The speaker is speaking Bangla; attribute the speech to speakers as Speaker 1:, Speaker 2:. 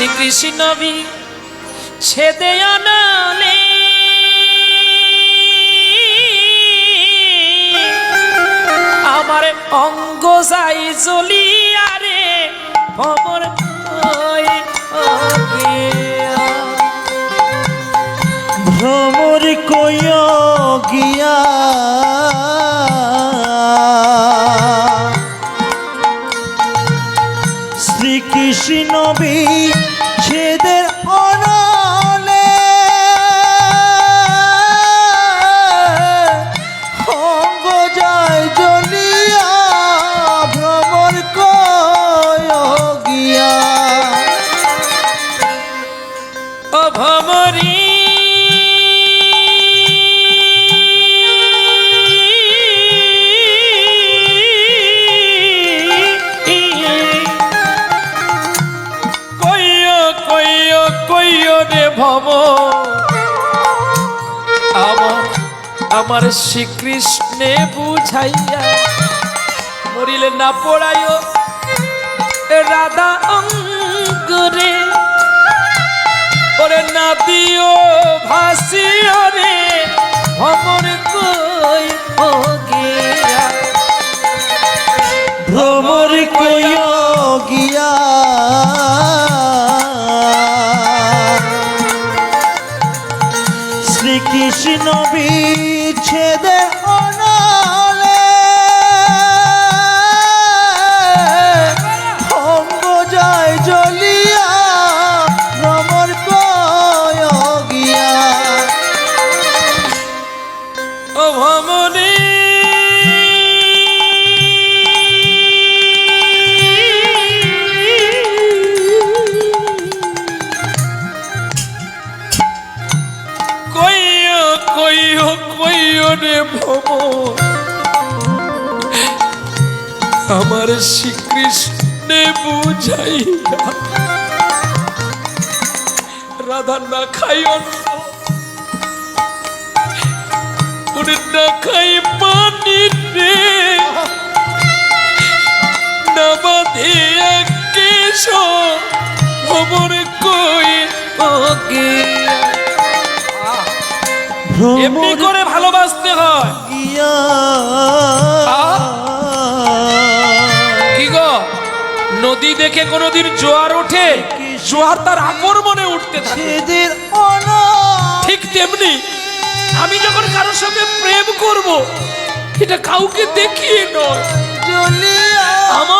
Speaker 1: শ্রীকৃষ্ণ বি ছেদে আনালে আমার অঙ্গ যাই জ্বলিয়া রে খবর
Speaker 2: ভ্রমর কয় গিয়া শ্রীকৃষ্ণ বিচ্ছেদের অনালে
Speaker 1: ভব। আমার আমার শ্রীকৃষ্ণে বুঝাইয়া মরিলে না পড়াইও। রাধা অঙ্গরে ওরে নাদিও ভাসিও রে ভমর কই
Speaker 2: শ্রীকৃষ্ণ বিচ্ছেদে অনালে
Speaker 1: কইও কইও রে ভব আমার শ্রীকৃষ্ণে বুঝাইয়া রাধা না খাই অন্ন না খাই পানি রে না বাঁধে কেশ খবর কই ওকে এমনি করে ভালোবাসতে হয়। কি গো? নদী দেখে কোনোদিন জোয়ার ওঠে? জোয়ার তার আকর্মণে উঠতে থাকে। ঠিক তেমনি আমি যখন কারোর সঙ্গে প্রেম করব এটা কাউকে দেখিয়ে নয়। আমার মনে